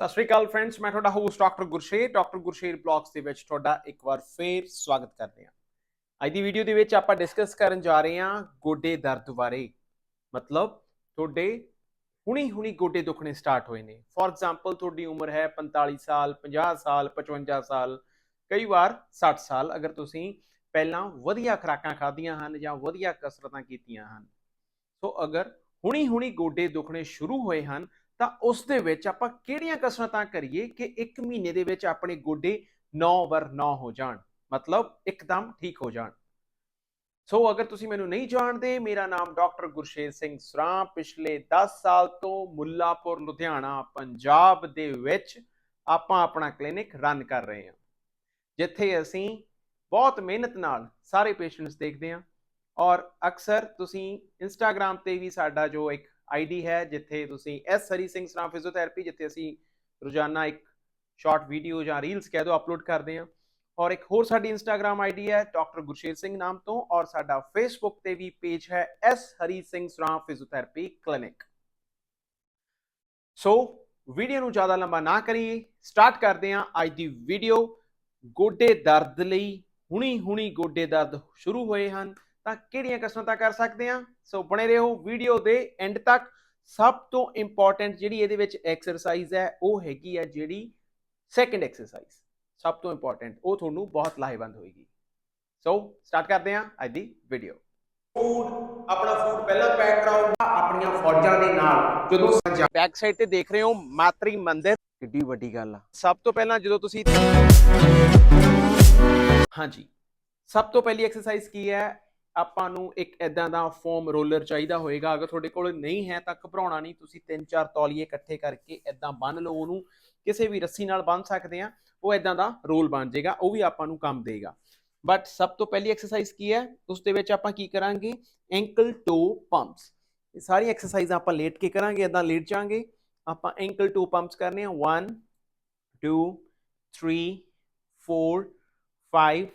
ਸਤਿ ਸ਼੍ਰੀ ਅਕਾਲ ਫਰੈਂਡਸ ਮੈਂ ਤੁਹਾਡਾ host doctor Gursher doctor Gursher blogs ਦੇ ਵਿੱਚ ਤੁਹਾਡਾ ਇੱਕ ਵਾਰ ਫੇਰ ਸਵਾਗਤ ਕਰਦੇ ਹਾਂ। ਅੱਜ ਦੀ ਵੀਡੀਓ ਦੇ ਵਿੱਚ ਆਪਾਂ ਡਿਸਕਸ ਕਰਨ ਜਾ ਰਹੇ ਹਾਂ ਗੋਡੇ ਦਰਦ ਬਾਰੇ। ਮਤਲਬ ਤੁਹਾਡੇ ਹੁਣੀ ਹੁਣੀ ਗੋਡੇ ਦੁਖਣੇ ਸਟਾਰਟ ਹੋਏ ਨੇ। ਫੋਰ ਐਗਜ਼ਾਮਪਲ ਤੁਹਾਡੀ ਉਮਰ ਹੈ 45 ਸਾਲ 50 ਸਾਲ 55 ਸਾਲ, ਕਈ ਵਾਰ 60 ਸਾਲ। ਅਗਰ ਤੁਸੀਂ ਪਹਿਲਾਂ ਵਧੀਆ ਖੁਰਾਕਾਂ ਖਾਧੀਆਂ ਹਨ ਜਾਂ ਵਧੀਆ ਕਸਰਤਾਂ ਕੀਤੀਆਂ ਹਨ, ਸੋ ਅਗਰ ਹੁਣੀ ਹੁਣੀ ਗੋਡੇ ਦੁਖਣੇ ਸ਼ੁਰੂ ਹੋਏ ਹਨ ਤਾਂ ਉਸ ਦੇ ਵਿੱਚ ਆਪਾਂ ਕਿਹੜੀਆਂ ਕਸਰਤਾਂ ਕਰੀਏ ਕਿ 1 ਮਹੀਨੇ ਦੇ ਵਿੱਚ ਆਪਣੇ ਗੋਡੇ 9 ਵਰ 9 ਹੋ ਜਾਣ, ਮਤਲਬ ਇੱਕਦਮ ਠੀਕ ਹੋ ਜਾਣ। ਸੋ ਅਗਰ ਤੁਸੀਂ ਮੈਨੂੰ ਨਹੀਂ ਜਾਣਦੇ, ਮੇਰਾ ਨਾਮ ਡਾਕਟਰ ਗੁਰਸ਼ੇਰ ਸਿੰਘ ਸਰਾਂ ਪਿਛਲੇ 10 ਸਾਲ ਤੋਂ ਮੁੱਲਾਪੁਰ, ਲੁਧਿਆਣਾ, ਪੰਜਾਬ ਦੇ ਵਿੱਚ ਆਪਾਂ ਆਪਣਾ ਕਲੀਨਿਕ ਰਨ ਕਰ ਰਹੇ ਹਾਂ। ਜਿੱਥੇ ਅਸੀਂ ਬਹੁਤ ਮਿਹਨਤ ਨਾਲ ਸਾਰੇ ਪੇਸ਼ੈਂਟਸ ਦੇਖਦੇ ਹਾਂ ਔਰ ਅਕਸਰ ਤੁਸੀਂ ਇੰਸਟਾਗ੍ਰam ਤੇ ਵੀ ਸਾਡਾ ਜੋ ਇੱਕ ਆਈਡੀ ਹੈ ਜਿੱਥੇ ਤੁਸੀਂ ਐਸ ਹਰੀ ਸਿੰਘ ਸਰਾਂ ਫਿਜ਼ੀਓਥੈਰੇਪੀ, ਜਿੱਥੇ ਅਸੀਂ ਰੋਜ਼ਾਨਾ ਇੱਕ ਸ਼ਾਰਟ ਵੀਡੀਓ ਜਾਂ ਰੀਲਸ ਕਹਿ ਦੋ ਅਪਲੋਡ ਕਰਦੇ ਹਾਂ। ਔਰ ਇੱਕ ਹੋਰ ਸਾਡੀ ਇੰਸਟਾਗ੍ਰam ਆਈਡੀ ਹੈ ਡਾਕਟਰ ਗੁਰਸ਼ੇਰ ਸਿੰਘ ਨਾਮ ਤੋਂ ਔਰ ਸਾਡਾ ਫੇਸਬੁੱਕ ਤੇ ਵੀ ਪੇਜ ਹੈ S Hari Singh Sran physiotherapy clinic ਸੋ ਵੀਡੀਓ ਨੂੰ ਜ਼ਿਆਦਾ ਲੰਬਾ ਨਾ ਕਰੀਏ। ਸਟਾਰਟ ਕਰਦੇ ਹਾਂ ਅੱਜ ਦੀ ਵੀਡੀਓ ਗੋਡੇ ਦਰਦ ਲਈ ਹੁਣੀ ਹੁਣੀ ਗੋਡੇ ਦਰਦ ਸ਼ੁਰੂ ਹੋਏ ਹਨ। ਤਾਂ ਕਿਹੜੀਆਂ ਕਸਰਤਾਂ ਕਰ ਸਕਦੇ ਆ ਸੋ ਬਣੇ ਰਹੋ ਵੀਡੀਓ ਦੇ ਐਂਡ ਤੱਕ। ਸਭ ਤੋਂ ਇੰਪੋਰਟੈਂਟ ਜਿਹੜੀ ਇਹਦੇ ਵਿੱਚ ਐਕਸਰਸਾਈਜ਼ ਹੈ ਉਹ ਹੈਗੀ ਹੈ ਜਿਹੜੀ ਸੈਕੰਡ ਐਕਸਰਸਾਈਜ਼ ਸਭ ਤੋਂ ਇੰਪੋਰਟੈਂਟ ਉਹ ਤੁਹਾਨੂੰ ਬਹੁਤ ਲਾਹੇਵੰਦ ਹੋਏਗੀ। ਸੋ ਸਟਾਰਟ ਕਰਦੇ ਹਾਂ ਅੱਜ ਦੀ ਵੀਡੀਓ ਫੂਡ ਆਪਣਾ ਫੂਡ ਪਹਿਲਾਂ ਪੈਕ ਕਰਾਓ ਆਪਣੀਆਂ ਫੌਜਾਂ ਦੇ ਨਾਲ ਜਦੋਂ ਬੈਕ ਸਾਈਡ ਤੇ ਦੇਖ ਰਹੇ ਹੋ ਮਾਤਰੀ ਮੰਦਿਰ। ਕਿੱਡੀ ਵੱਡੀ ਗੱਲ ਆ। ਸਭ ਤੋਂ ਪਹਿਲਾਂ ਜਦੋਂ ਤੁਸੀਂ ਹਾਂਜੀ। ਸਭ ਤੋਂ ਪਹਿਲੀ ਐਕਸਰਸਾਈਜ਼ ਕੀ ਹੈ? ਆਪਾਂ ਨੂੰ ਇੱਕ ਐਦਾਂ ਦਾ ਫੋਮ ਰੋਲਰ ਚਾਹੀਦਾ ਹੋਏਗਾ। ਅਗਰ ਤੁਹਾਡੇ ਕੋਲ ਨਹੀਂ ਹੈ ਤਾਂ ਘਬਰਾਉਣਾ ਨਹੀਂ। ਤੁਸੀਂ ਤਿੰਨ ਚਾਰ ਤੌਲੀਏ ਇਕੱਠੇ ਕਰਕੇ ਐਦਾਂ ਬੰਨ ਲਓ ਉਹਨੂੰ। ਕਿਸੇ ਵੀ ਰੱਸੀ ਨਾਲ ਬੰਨ ਸਕਦੇ ਆ ਉਹ ਐਦਾਂ ਦਾ ਰੋਲ ਬਣ ਜਾਏਗਾ। ਉਹ ਵੀ ਆਪਾਂ ਨੂੰ ਕੰਮ ਦੇਗਾ। ਬਟ ਸਭ ਤੋਂ ਪਹਿਲੀ ਐਕਸਰਸਾਈਜ਼ ਕੀ ਹੈ? ਉਸ ਦੇ ਵਿੱਚ ਆਪਾਂ ਕੀ ਕਰਾਂਗੇ? ਐਂਕਲ ਟੋ ਪੰਪਸ ਇਹ ਸਾਰੀ ਐਕਸਰਸਾਈਜ਼ ਆਪਾਂ ਲੇਟ ਕੇ ਕਰਾਂਗੇ ਐਦਾਂ ਲੇਟ ਜਾਾਂਗੇ ਆਪਾਂ ਐਂਕਲ ਟੋ ਪੰਪਸ ਕਰਨੇ ਆ। 1 2 3 4 5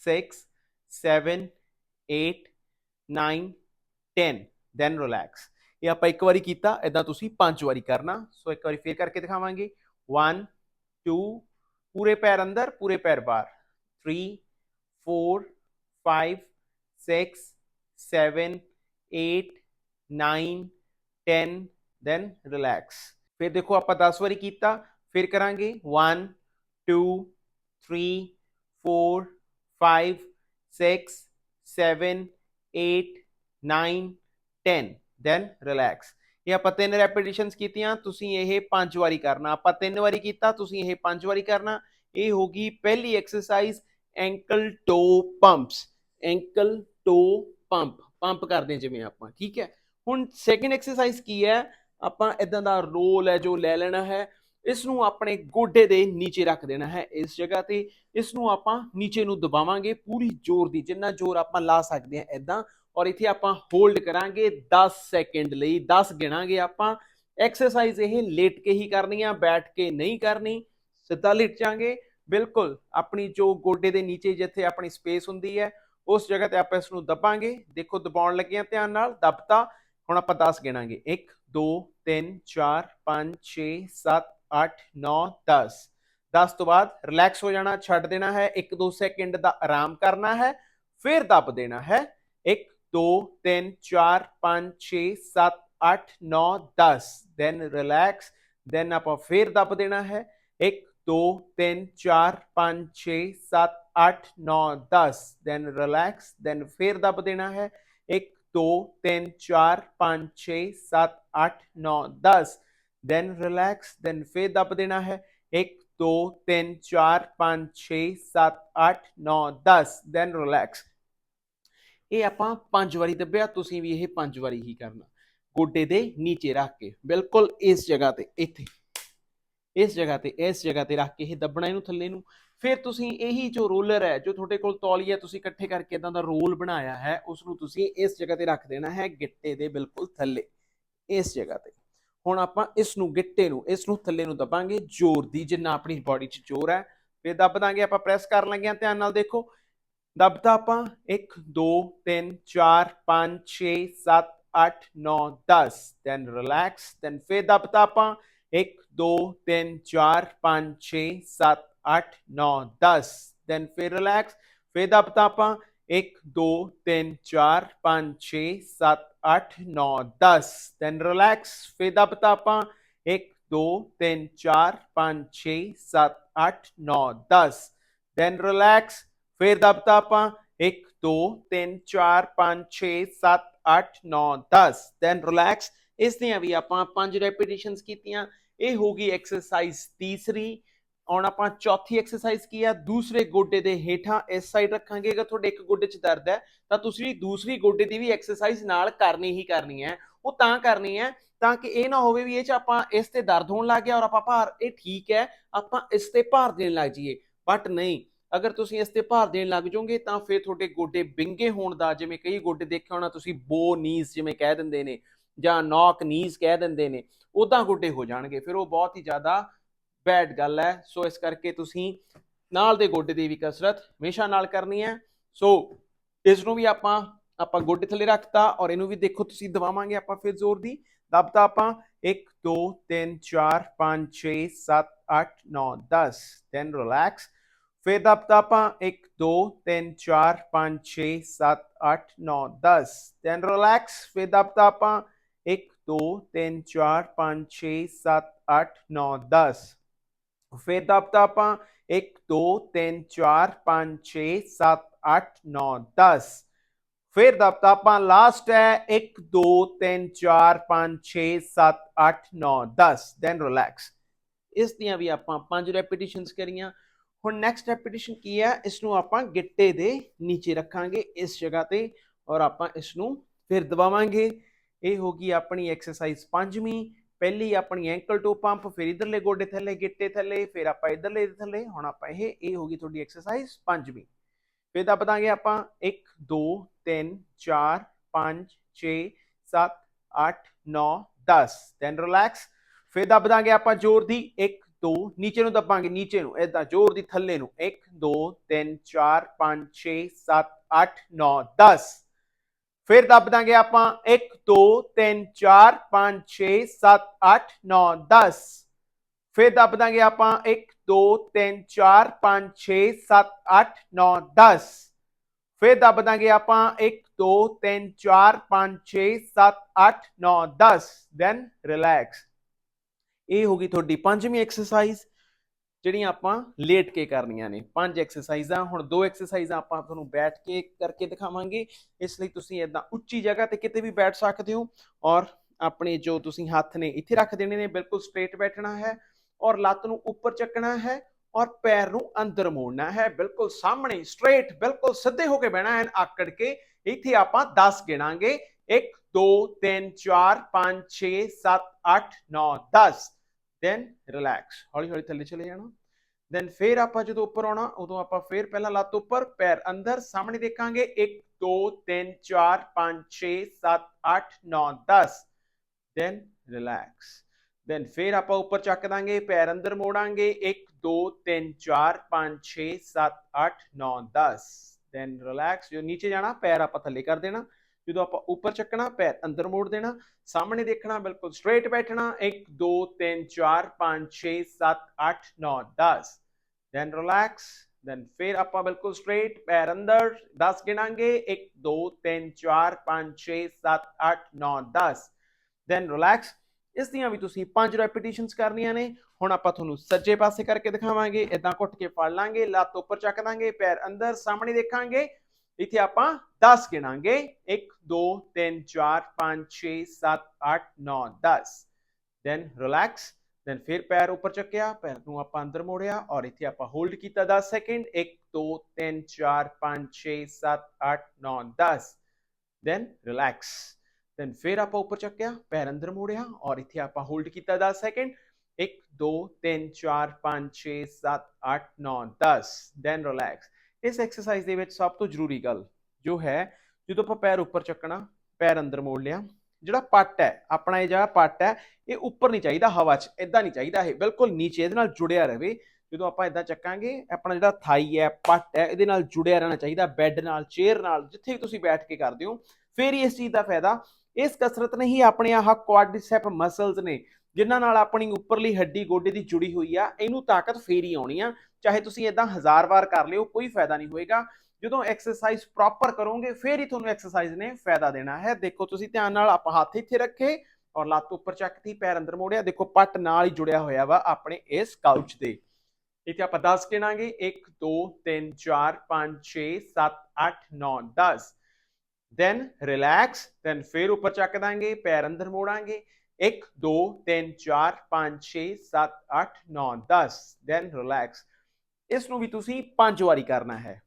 6 7 8 9 10 ਦੈਨ ਰਿਲੈਕਸ ਇਹ ਆਪਾਂ ਇੱਕ ਵਾਰੀ ਕੀਤਾ ਇਦਾਂ ਤੁਸੀਂ ਪੰਜ ਵਾਰੀ ਕਰਨਾ ਸੋ ਇੱਕ ਵਾਰੀ ਫੇਰ ਕਰਕੇ ਦਿਖਾਵਾਂਗੇ 1 2 ਪੂਰੇ ਪੈਰ ਅੰਦਰ ਪੂਰੇ ਪੈਰ ਬਾਹਰ 3 4 5 6 7 8 9 10 ਦੈਨ ਰਿਲੈਕਸ ਫਿਰ ਦੇਖੋ ਆਪਾਂ 10 ਵਾਰੀ ਕੀਤਾ ਫਿਰ ਕਰਾਂਗੇ 1 2 3 4 5 6 7 8 9 10 ਦੈਨ ਰਿਲੈਕਸ ਇਹ ਆਪਾਂ ਤਿੰਨ ਰੈਪੀਟੀਸ਼ਨਸ ਕੀਤੀਆਂ, ਤੁਸੀਂ ਇਹ ਪੰਜ ਵਾਰੀ ਕਰਨਾ। ਆਪਾਂ ਤਿੰਨ ਵਾਰੀ ਕੀਤਾ, ਤੁਸੀਂ ਇਹ ਪੰਜ ਵਾਰੀ ਕਰਨਾ। ਇਹ ਹੋਗੀ ਪਹਿਲੀ exercise ankle toe pumps ankle toe pump pump ਕਰਦੇ ਜਿਵੇਂ ਆਪਾਂ, ਠੀਕ ਹੈ? ਹੁਣ ਸੈਕਿੰਡ ਐਕਸਰਸਾਈਜ਼ ਕੀ ਹੈ? ਆਪਾਂ ਇਦਾਂ ਦਾ ਰੋਲ ਹੈ ਜੋ ਲੈ ਲੈਣਾ ਹੈ। ਇਸ ਨੂੰ ਆਪਣੇ ਗੋਡੇ ਦੇ ਨੀਚੇ ਰੱਖ ਦੇਣਾ ਹੈ ਇਸ ਜਗ੍ਹਾ ਤੇ। ਇਸ ਨੂੰ ਆਪਾਂ ਨੀਚੇ ਨੂੰ ਦਬਾਵਾਂਗੇ ਪੂਰੀ ਜ਼ੋਰ ਦੀ। ਜਿੰਨਾ ਜ਼ੋਰ ਆਪਾਂ ਲਾ ਸਕਦੇ ਹਾਂ ਇਦਾਂ ਔਰ ਇੱਥੇ ਆਪਾਂ ਹੋਲਡ ਕਰਾਂਗੇ। 10 ਸੈਕਿੰਡ ਲਈ 10 ਗਿਣਾਂਗੇ ਆਪਾਂ। ਐਕਸਰਸਾਈਜ਼ ਇਹ ਲੇਟ ਕੇ ਹੀ ਕਰਨੀ ਆ, ਬੈਠ ਕੇ ਨਹੀਂ ਕਰਨੀ। ਸਿੱਧਾ ਲੇਟ ਜਾਾਂਗੇ ਬਿਲਕੁਲ ਆਪਣੀ ਜੋ ਗੋਡੇ ਦੇ ਨੀਚੇ ਜਿੱਥੇ ਆਪਣੀ ਸਪੇਸ ਹੁੰਦੀ ਹੈ, ਉਸ ਜਗ੍ਹਾ ਤੇ ਆਪਾਂ ਇਸ ਨੂੰ ਦਬਾਂਗੇ। ਦੇਖੋ ਦਬਾਉਣ ਲੱਗੇ ਆ ਧਿਆਨ ਨਾਲ। ਦਬਤਾ। ਹੁਣ ਆਪਾਂ 10 ਗਿਣਾਂਗੇ। 1 2 3 4 5 6 7 8 9 10 10 ਤੋਂ ਬਾਅਦ ਰਿਲੈਕਸ ਹੋ ਜਾਣਾ, ਛੱਡ ਦੇਣਾ ਹੈ। 1-2 ਸੈਕਿੰਡ ਦਾ ਆਰਾਮ ਕਰਨਾ ਹੈ। ਫਿਰ ਦਬ ਦੇਣਾ ਹੈ। 1 2 3 4 5 6 7 8 9 10 ਦੈਨ ਰਿਲੈਕਸ ਦੈਨ ਆਪਾਂ ਫਿਰ ਦਬ ਦੇਣਾ ਹੈ। 1 2 3 4 5 6 7 8 9 10 ਦੈਨ ਰਿਲੈਕਸ ਦੈਨ ਫਿਰ ਦਬ ਦੇਣਾ ਹੈ। 1 2 3 4 5 6 7 8 9 10 ਦੈਨ ਰਿਲੈਕਸ ਦੈਨ ਫਿਰ ਦਬ ਦੇਣਾ ਹੈ। 1 2 3 4 5 6 7 8 9 10 ਦੈਨ ਰਿਲੈਕਸ ਇਹ ਆਪਾਂ ਪੰਜ ਵਾਰੀ ਦੱਬਿਆ, ਤੁਸੀਂ ਵੀ ਇਹ ਪੰਜ ਵਾਰੀ ਹੀ ਕਰਨਾ। ਗੋਡੇ ਦੇ ਨੀਚੇ ਰੱਖ ਕੇ, ਬਿਲਕੁਲ ਇਸ ਜਗ੍ਹਾ ਤੇ, ਇੱਥੇ। ਇਸ ਜਗ੍ਹਾ ਤੇ, ਇਸ ਜਗ੍ਹਾ ਤੇ ਰੱਖ ਕੇ ਇਹ ਦੱਬਣਾ ਇਹਨੂੰ ਥੱਲੇ ਨੂੰ। ਫਿਰ ਤੁਸੀਂ ਇਹੀ ਜੋ ਰੋਲਰ ਹੈ, ਜੋ ਤੁਹਾਡੇ ਕੋਲ ਤੌਲੀ ਹੈ, ਤੁਸੀਂ ਇਕੱਠੇ ਕਰਕੇ ਇਦਾਂ ਦਾ ਰੋਲ ਬਣਾਇਆ ਹੈ ਉਸ ਨੂੰ ਤੁਸੀਂ ਇਸ ਜਗ੍ਹਾ ਤੇ ਰੱਖ ਦੇਣਾ ਹੈ, ਗਿੱਟੇ ਦੇ ਬਿਲਕੁਲ ਥੱਲੇ। ਇਸ ਜਗ੍ਹਾ ਤੇ। ਹੁਣ ਆਪਾਂ ਇਸ ਨੂੰ ਗਿੱਟੇ ਨੂੰ ਇਸ ਨੂੰ ਥੱਲੇ ਨੂੰ ਦਬਾਂਗੇ, ਜ਼ੋਰ ਦੀ, ਜਿੰਨਾ ਆਪਣੀ ਬਾਡੀ 'ਚ ਜ਼ੋਰ ਹੈ, ਫਿਰ ਦੱਬ ਦਾਂਗੇ ਆਪਾਂ ਪ੍ਰੈਸ ਕਰਨ ਲੱਗੇ ਆ ਧਿਆਨ ਨਾਲ ਦੇਖੋ। ਦਬਤਾ ਆਪਾਂ 1 2 3 4 5 6 7 8 9 10 then relax, then ਫਿਰ ਦਬਤਾ ਆਪਾਂ 1 2 3 4 5 6 7 8 9 10 ਦੈਨ ਫਿਰ ਰਿਲੈਕਸ ਫਿਰ ਦਬਤਾ ਆਪਾਂ 1 2 3 4 5 6 7 8 9 10 ਦੈਨ ਰਿਲੈਕਸ ਫਿਰ ਦਬਤਾ ਆਪਾਂ। 1 2 3 4 5 6 7 8 9 10 ਦੈਨ ਰਿਲੈਕਸ ਫਿਰ ਦਬਤਾ ਆਪਾਂ। 1 2 3 4 5 6 7 8 9 10 ਦੈਨ ਰਿਲੈਕਸ ਇਸ ਦੀਆਂ ਵੀ ਆਪਾਂ ਪੰਜ ਰੈਪੀਟੀਸ਼ਨਸ ਕੀਤੀਆਂ। ਇਹ ਹੋਗੀ ਐਕਸਰਸਾਈਜ਼ ਤੀਸਰੀ। ਹੁਣ ਆਪਾਂ ਚੌਥੀ ਐਕਸਰਸਾਈਜ਼ ਕੀ ਆ? ਦੂਸਰੇ ਗੋਡੇ ਦੇ ਹੇਠਾਂ ਇਸ ਸਾਈਡ ਰੱਖਾਂਗੇ। ਅਗਰ ਤੁਹਾਡੇ ਇੱਕ ਗੋਡੇ 'ਚ ਦਰਦ ਹੈ, ਤਾਂ ਤੁਸੀਂ ਦੂਸਰੀ ਗੋਡੇ ਦੀ ਵੀ ਐਕਸਰਸਾਈਜ਼ ਨਾਲ ਕਰਨੀ ਹੀ ਕਰਨੀ ਹੈ। ਉਹ ਤਾਂ ਕਰਨੀ ਹੈ, ਤਾਂ ਕਿ ਇਹ ਨਾ ਹੋਵੇ ਵੀ ਇਹ 'ਚ ਆਪਾਂ ਇਸ ਤੇ ਦਰਦ ਹੋਣ ਲੱਗ ਗਿਆ ਔਰ ਆਪਾਂ ਭਾਰ, ਇਹ ਠੀਕ ਹੈ, ਆਪਾਂ ਇਸ ਤੇ ਭਾਰ ਦੇਣ ਲੱਗ ਜਾਈਏ। ਬਟ ਨਹੀਂ, ਅਗਰ ਤੁਸੀਂ ਇਸ ਤੇ ਭਾਰ ਦੇਣ ਲੱਗ ਜਾਓਗੇ, ਤਾਂ ਫਿਰ ਤੁਹਾਡੇ ਗੋਡੇ ਵਿੰਗੇ ਹੋਣ ਦਾ, ਜਿਵੇਂ ਕਈ ਗੋਡੇ ਦੇਖਿਆ ਹੋਣਾ, ਤੁਸੀਂ ਬੋ ਨੀਜ਼ ਜਿਵੇਂ ਕਹਿ ਦਿੰਦੇ ਨੇ ਜਾਂ ਨੌਕ ਨੀਜ਼ ਕਹਿ ਦਿੰਦੇ ਨੇ ਉਦਾਂ ਗੋਡੇ ਹੋ ਜਾਣਗੇ। ਫਿਰ ਉਹ ਬਹੁਤ ਹੀ ਜ਼ਿਆਦਾ ਬੈਡ ਗੱਲ ਹੈ। ਸੋ ਇਸ ਕਰਕੇ ਤੁਸੀਂ ਨਾਲ ਦੇ ਗੋਡੇ ਦੀ ਵੀ ਕਸਰਤ ਹਮੇਸ਼ਾ ਨਾਲ ਕਰਨੀ ਹੈ। ਸੋ ਇਸ ਨੂੰ ਵੀ ਆਪਾਂ ਆਪਾਂ ਗੋਡੇ ਥੱਲੇ ਰੱਖਤਾ ਔਰ ਇਹਨੂੰ ਵੀ ਦੇਖੋ, ਤੁਸੀਂ ਦਬਾਵਾਂਗੇ ਆਪਾਂ ਫਿਰ ਜ਼ੋਰ ਦੀ। ਦਬਤਾ ਆਪਾਂ। 1 2 3 4 5 6 7 8 9 10 ਦੈਨ ਰਿਲੈਕਸ ਫਿਰ ਦਬਤਾ ਆਪਾਂ। 1 2 3 4 5 6 7 8 9 10 ਦੈਨ ਰਿਲੈਕਸ ਫਿਰ ਦਬਤਾ ਆਪਾਂ। 1 2 3 4 5 6 7 8 9 10 ਫਿਰ ਦਬਤਾ ਆਪਾਂ 1 2 3 4 5 6 7 8 9 10 ਫਿਰ ਦਬਤਾ ਆਪਾਂ ਲਾਸਟ ਹੈ 1 2 3 4 5 6 7 8 9 10 ਦੈਨ ਰਿਲੈਕਸ ਇਸ ਦੀਆਂ ਵੀ ਆਪਾਂ ਪੰਜ ਰੈਪੀਟੀਸ਼ਨਸ ਕਰੀਆਂ। ਹੁਣ ਨੈਕਸਟ ਰੈਪੀਟੀਸ਼ਨ ਕੀ ਹੈ? ਇਸ ਨੂੰ ਆਪਾਂ ਗਿੱਟੇ ਦੇ ਨੀਚੇ ਰੱਖਾਂਗੇ ਇਸ ਜਗ੍ਹਾ ਤੇ ਔਰ ਆਪਾਂ ਇਸ ਨੂੰ ਫਿਰ ਦਬਾਵਾਂਗੇ। ਇਹ ਹੋ ਗਈ ਆਪਣੀ ਐਕਸਰਸਾਈਜ਼ ਪੰਜਵੀਂ। ਪਹਿਲੀ ਆਪਣੀ ਐਂਕਲ ਟੂ ਪੰਪ ਫਿਰ ਇਧਰਲੇ ਗੋਡੇ ਥੱਲੇ, ਗਿੱਟੇ ਥੱਲੇ, ਫਿਰ ਆਪਾਂ ਇਧਰਲੇ ਦੇ ਥੱਲੇ, ਹੁਣ ਆਪਾਂ ਇਹ ਇਹ ਹੋ ਗਈ ਤੁਹਾਡੀ ਐਕਸਰਸਾਈਜ਼ ਪੰਜਵੀਂ। ਫਿਰ ਤਾਂ ਦਾਂਗੇ ਆਪਾਂ 1 2 3 4 5 6 7 8 9 10 ਦੈਨ ਰਿਲੈਕਸ ਫਿਰ ਦੱਬ ਦਾਂਗੇ ਆਪਾਂ ਜ਼ੋਰ ਦੀ 1 2 ਨੀਚੇ ਨੂੰ ਦੱਬਾਂਗੇ, ਨੀਚੇ ਨੂੰ ਇਦਾਂ ਜ਼ੋਰ ਦੀ ਥੱਲੇ ਨੂੰ। 1 2 3 4 5 6 7 8 9 10 ਫਿਰ ਦੱਬ ਦਾਂਗੇ ਆਪਾਂ 1 2 3 4 5 6 7 8 9 10 ਫਿਰ ਦੱਬ ਦਾਂਗੇ ਆਪਾਂ 1 2 3 4 5 6 7 8 9 10 ਫਿਰ ਦੱਬ ਦਾਂਗੇ ਆਪਾਂ 1 2 3 4 5 6 7 8 9 10 ਦੈਨ ਰਿਲੈਕਸ ਇਹ ਹੋ ਗਈ ਤੁਹਾਡੀ ਪੰਜਵੀਂ ਐਕਸਰਸਾਈਜ਼ ਜਿਹੜੀਆਂ ਆਪਾਂ ਲੇਟ ਕੇ ਕਰਨੀਆਂ ਨੇ। ਪੰਜ ਐਕਸਰਸਾਈਜ਼ਾਂ ਹੁਣ ਦੋ ਐਕਸਰਸਾਈਜ਼ਾਂ ਆਪਾਂ ਤੁਹਾਨੂੰ ਬੈਠ ਕੇ ਕਰਕੇ ਦਿਖਾਵਾਂਗੇ। ਇਸ ਲਈ ਤੁਸੀਂ ਇਦਾਂ ਉੱਚੀ ਜਗ੍ਹਾ ਤੇ ਕਿਤੇ ਵੀ ਬੈਠ ਸਕਦੇ ਹੋ ਔਰ ਆਪਣੇ ਜੋ ਤੁਸੀਂ ਹੱਥ ਨੇ ਇੱਥੇ ਰੱਖ ਦੇਣੇ ਨੇ, ਬਿਲਕੁਲ ਸਟ੍ਰੇਟ ਬੈਠਣਾ ਹੈ ਔਰ ਲੱਤ ਨੂੰ ਉੱਪਰ ਚੱਕਣਾ ਹੈ ਔਰ ਪੈਰ ਨੂੰ ਅੰਦਰ ਮੋੜਨਾ ਹੈ। ਬਿਲਕੁਲ ਸਾਹਮਣੇ ਸਟ੍ਰੇਟ ਬਿਲਕੁਲ ਸਿੱਧੇ ਹੋ ਕੇ ਬਹਿਣਾ ਹੈ, ਆਕੜ ਕੇ। ਇੱਥੇ ਆਪਾਂ 10 ਗਿਣਾਂਗੇ। 1 2 3 4 5 6 7 8 9 10 ਦੈਨ ਰਿਲੈਕਸ ਹੌਲੀ ਹੌਲੀ ਥੱਲੇ ਚਲੇ ਜਾਣਾ। ਦੈਨ ਫਿਰ ਆਪਾਂ ਜਦੋਂ ਉੱਪਰ ਆਉਣਾ, ਉਦੋਂ ਆਪਾਂ ਫਿਰ ਪਹਿਲਾਂ ਲੱਤ ਉੱਪਰ, ਪੈਰ ਅੰਦਰ, ਸਾਹਮਣੇ ਦੇਖਾਂਗੇ। 1 2 3 4 5 6 7 8 9 10 ਦੈਨ ਰਿਲੈਕਸ ਦੈਨ ਫਿਰ ਆਪਾਂ ਉੱਪਰ ਚੱਕ ਦਾਂਗੇ, ਪੈਰ ਅੰਦਰ ਮੋੜਾਂਗੇ। 1 2 3 4 5 6 7 8 9 10 ਦੈਨ ਰਿਲੈਕਸ ਜੋ ਨੀਚੇ ਜਾਣਾ, ਪੈਰ ਆਪਾਂ ਥੱਲੇ ਕਰ ਦੇਣਾ। ਜਦੋਂ ਆਪਾਂ ਉੱਪਰ ਚੱਕਣਾ ਪੈਰ ਅੰਦਰ ਮੋੜ ਦੇਣਾ, ਸਾਹਮਣੇ ਦੇਖਣਾ, ਬਿਲਕੁਲ ਸਟ੍ਰੇਟ ਬੈਠਣਾ 1 2 3 4 5 6 7 8 9 10 ਦੈਨ ਰਿਲੈਕਸ ਦੈਨ ਫਿਰ ਆਪਾਂ ਬਿਲਕੁਲ ਸਟ੍ਰੇਟ ਪੈਰ ਅੰਦਰ 10 ਗਿਣਾਂਗੇ 1 2 3 4 5 6 7 8 9 10 ਦੈਨ ਰਿਲੈਕਸ ਇਸ ਦੀਆਂ ਵੀ ਤੁਸੀਂ ਪੰਜ ਰੈਪੀਟੀਸ਼ਨਸ ਕਰਨੀਆਂ ਨੇ। ਹੁਣ ਆਪਾਂ ਤੁਹਾਨੂੰ ਸੱਜੇ ਪਾਸੇ ਕਰਕੇ ਦਿਖਾਵਾਂਗੇ ਇਦਾਂ ਘੁੱਟ ਕੇ ਫੜ ਲਾਂਗੇ, ਲੱਤ ਉੱਪਰ ਚੱਕ ਦਾਂਗੇ, ਪੈਰ ਅੰਦਰ, ਸਾਹਮਣੇ ਦੇਖਾਂਗੇ। ਇੱਥੇ ਆਪਾਂ 10 ਗਿਣਾਂਗੇ 1 2 3 4 5 6 7 8 9 10 ਦੈਨ ਰਿਲੈਕਸ ਦੈਨ ਫਿਰ ਪੈਰ ਉੱਪਰ ਚੱਕਿਆ ਪੈਰ ਨੂੰ ਆਪਾਂ ਅੰਦਰ ਮੋੜਿਆ ਔਰ ਇੱਥੇ ਆਪਾਂ ਹੋਲਡ ਕੀਤਾ 10 ਸੈਕਿੰਡ 1 2 3 4 5 6 7 8 9 10 ਦੈਨ ਰਿਲੈਕਸ ਦੈਨ ਫਿਰ ਆਪਾਂ ਉੱਪਰ ਚੱਕਿਆ ਪੈਰ ਅੰਦਰ ਮੋੜਿਆ ਔਰ ਇੱਥੇ ਆਪਾਂ ਹੋਲਡ ਕੀਤਾ 10 ਸੈਕਿੰਡ 1 2 3 4 5 6 7 8 9 10 ਦੈਨ ਰਿਲੈਕਸ ਇਸ ਐਕਸਰਸਾਈਜ਼ ਦੇ ਵਿੱਚ ਸਭ ਤੋਂ ਜ਼ਰੂਰੀ ਗੱਲ ਜੋ ਹੈ, ਜਦੋਂ ਆਪਾਂ ਪੈਰ ਉੱਪਰ ਚੱਕਣਾ, ਪੈਰ ਅੰਦਰ ਮੋੜ ਲਿਆ, ਜਿਹੜਾ ਪੱਟ ਹੈ, ਆਪਣਾ ਇਹ ਜਿਹੜਾ ਪੱਟ ਹੈ, ਇਹ ਉੱਪਰ ਨਹੀਂ ਚਾਹੀਦਾ, ਹਵਾ 'ਚ ਇਦਾਂ ਨਹੀਂ ਚਾਹੀਦਾ ਇਹ, ਬਿਲਕੁਲ ਨੀਚੇ, ਇਹਦੇ ਨਾਲ ਜੁੜਿਆ ਰਹੇ ਜਦੋਂ ਆਪਾਂ ਇਦਾਂ ਚੱਕਾਂਗੇ, ਆਪਣਾ ਜਿਹੜਾ ਥਾਈ ਹੈ, ਪੱਟ ਹੈ, ਇਹਦੇ ਨਾਲ ਜੁੜਿਆ ਰਹਿਣਾ ਚਾਹੀਦਾ, ਬੈੱਡ ਨਾਲ, ਚੇਅਰ ਨਾਲ, ਜਿੱਥੇ ਵੀ ਤੁਸੀਂ ਬੈਠ ਕੇ ਕਰਦੇ ਹੋ, ਫੇਰ ਹੀ ਇਸ ਚੀਜ਼ ਦਾ ਫਾਇਦਾ। ਇਸ ਕਸਰਤ ਨੇ ਹੀ ਆਪਣੇ ਆਹ ਕੁਆਡ੍ਰਿਸੈਪ ਮਸਲਸ ਨੇ, ਜਿਨ੍ਹਾਂ ਨਾਲ ਆਪਣੀ ਉੱਪਰਲੀ ਹੱਡੀ ਗੋਡੇ ਦੀ ਜੁੜੀ ਹੋਈ ਆ, ਇਹਨੂੰ ਤਾਕਤ ਫੇਰ ਹੀ ਆਉਣੀ ਆ। ਚਾਹੇ ਤੁਸੀਂ ਇਦਾਂ ਹਜ਼ਾਰ ਵਾਰ ਕਰ ਲਿਓ, ਕੋਈ ਫਾਇਦਾ ਨਹੀਂ ਹੋਏਗਾ। ਜਦੋਂ ਐਕਸਰਸਾਈਜ਼ ਪ੍ਰੋਪਰ ਕਰੋਗੇ, ਫੇਰ ਹੀ ਤੁਹਾਨੂੰ ਐਕਸਰਸਾਈਜ਼ ਨੇ ਫਾਇਦਾ ਦੇਣਾ ਹੈ। ਦੇਖੋ ਤੁਸੀਂ ਧਿਆਨ ਨਾਲ ਆਪਾਂ ਹੱਥ ਇੱਥੇ ਰੱਖੇ ਔਰ ਲੱਤ ਉੱਪਰ ਚੱਕਤੀ ਪੈਰ ਅੰਦਰ ਮੋੜਿਆ। ਦੇਖੋ ਪੱਟ ਨਾਲ ਹੀ ਜੁੜਿਆ ਹੋਇਆ ਵਾ ਆਪਣੇ ਇਸ ਕਾਊਚ ਦੇ। ਇੱਥੇ ਆਪਾਂ 10 ਗਿਣਾਂਗੇ 1 2 3 4 5 6 7 8 9 10 ਦੈਨ ਰਿਲੈਕਸ ਦੈਨ ਫੇਰ ਉੱਪਰ ਚੱਕ ਦਾਂਗੇ, ਪੈਰ ਅੰਦਰ ਮੋੜਾਂਗੇ। 1 2 3 4 5 6 7 8 9 10 ਦੈਨ ਰਿਲੈਕਸ ਇਸ ਨੂੰ ਵੀ ਤੁਸੀਂ ਪੰਜ ਵਾਰੀ ਕਰਨਾ ਹੈ।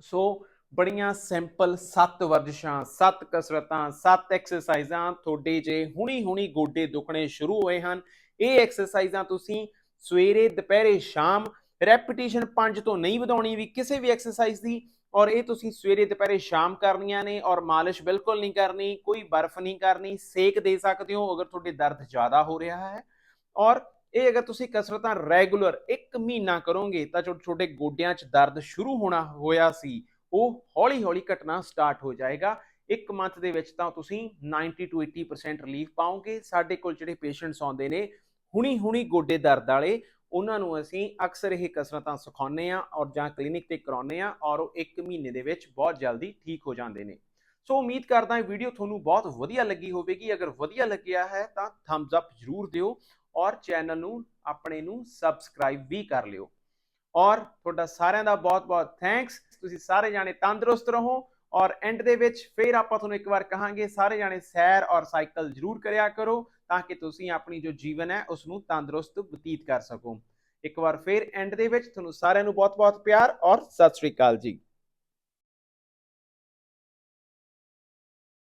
ਸੋ ਬੜੀਆਂ ਸਿੰਪਲ 7 ਵਰਜਿਸ਼ਾਂ 7 ਕਸਰਤਾਂ 7 ਐਕਸਰਸਾਈਜ਼ਾਂ ਤੁਹਾਡੇ ਜੇ ਹੁਣੀ ਹੁਣੀ ਗੋਡੇ ਦੁਖਣੇ ਸ਼ੁਰੂ ਹੋਏ ਹਨ। ਇਹ ਐਕਸਰਸਾਈਜ਼ਾਂ ਤੁਸੀਂ ਸਵੇਰੇ, ਦੁਪਹਿਰੇ, ਸ਼ਾਮ ਰੈਪੀਟੀਸ਼ਨ 5 ਤੋਂ ਨਹੀਂ ਵਧਾਉਣੀ ਵੀ ਕਿਸੇ ਵੀ ਐਕਸਰਸਾਈਜ਼ ਦੀ ਔਰ ਇਹ ਤੁਸੀਂ ਸਵੇਰੇ, ਦੁਪਹਿਰੇ, ਸ਼ਾਮ ਕਰਨੀਆਂ ਨੇ ਔਰ ਮਾਲਿਸ਼ ਬਿਲਕੁਲ ਨਹੀਂ ਕਰਨੀ, ਕੋਈ ਬਰਫ਼ ਨਹੀਂ ਕਰਨੀ, ਸੇਕ ਦੇ ਸਕਦੇ ਹੋ ਅਗਰ ਤੁਹਾਡੇ ਦਰਦ ਜ਼ਿਆਦਾ ਹੋ ਰਿਹਾ ਹੈ। ਔਰ ਇਹ ਅਗਰ ਤੁਸੀਂ ਕਸਰਤਾਂ ਰੈਗੂਲਰ 1 ਮਹੀਨਾ ਕਰੋਗੇ ਤਾਂ ਜੋ ਤੁਹਾਡੇ ਗੋਡਿਆਂ 'ਚ ਦਰਦ ਸ਼ੁਰੂ ਹੋਣਾ ਹੋਇਆ ਸੀ। ਉਹ ਹੌਲੀ-ਹੌਲੀ ਘਟਣਾ ਸਟਾਰਟ ਹੋ ਜਾਏਗਾ। ਇੱਕ ਮੰਥ ਦੇ ਵਿੱਚ ਤਾਂ ਤੁਸੀਂ 90 ਤੋਂ 80% ਰਿਲੀਫ ਪਾਓਗੇ। ਸਾਡੇ ਕੋਲ ਜਿਹੜੇ ਪੇਸ਼ੈਂਟਸ ਆਉਂਦੇ ਨੇ ਹੁਣੀ ਹੁਣੀ ਗੋਡੇ ਦਰਦ ਵਾਲੇ, ਉਹਨਾਂ ਨੂੰ ਅਸੀਂ ਅਕਸਰ ਇਹ ਕਸਰਤਾਂ ਸਿਖਾਉਂਦੇ ਆ ਔਰ ਜਾਂ ਕਲੀਨਿਕ ਤੇ ਕਰਾਉਂਦੇ ਆ ਔਰ ਉਹ 1 ਮਹੀਨੇ ਦੇ ਵਿੱਚ ਬਹੁਤ ਜਲਦੀ ਠੀਕ ਹੋ ਜਾਂਦੇ ਨੇ। ਸੋ ਉਮੀਦ ਕਰਦਾ ਇਹ ਵੀਡੀਓ ਤੁਹਾਨੂੰ ਬਹੁਤ ਵਧੀਆ ਲੱਗੀ ਹੋਵੇਗੀ। ਅਗਰ ਵਧੀਆ ਲੱਗਿਆ ਹੈ ਤਾਂ ਥੰਬਸ ਅਪ ਜ਼ਰੂਰ ਦਿਓ ਔਰ ਚੈਨਲ ਨੂੰ, ਆਪਣੇ ਨੂੰ ਸਬਸਕ੍ਰਾਈਬ ਵੀ ਕਰ ਲਿਓ। ਔਰ ਤੁਹਾਡਾ ਸਾਰਿਆਂ ਦਾ ਬਹੁਤ-ਬਹੁਤ ਥੈਂਕਸ ਤੁਸੀਂ ਸਾਰੇ ਜਾਣੇ ਤੰਦਰੁਸਤ ਰਹੋ ਔਰ ਐਂਡ ਦੇ ਵਿੱਚ ਫੇਰ ਆਪਾਂ ਤੁਹਾਨੂੰ ਇੱਕ ਵਾਰ ਕਹਾਂਗੇ, ਸਾਰੇ ਜਾਣੇ ਸੈਰ ਔਰ ਸਾਈਕਲ ਜ਼ਰੂਰ ਕਰਿਆ ਕਰੋ ਤਾਂ ਕਿ ਤੁਸੀਂ ਆਪਣੀ ਜੋ ਜੀਵਨ ਹੈ ਉਸ ਨੂੰ ਤੰਦਰੁਸਤ ਬਤੀਤ ਕਰ ਸਕੋ। ਇੱਕ ਵਾਰ ਫੇਰ ਐਂਡ ਦੇ ਵਿੱਚ ਤੁਹਾਨੂੰ ਸਾਰਿਆਂ ਨੂੰ ਬਹੁਤ-ਬਹੁਤ ਪਿਆਰ ਔਰ ਸਤਿ ਸ੍ਰੀ ਅਕਾਲ ਜੀ।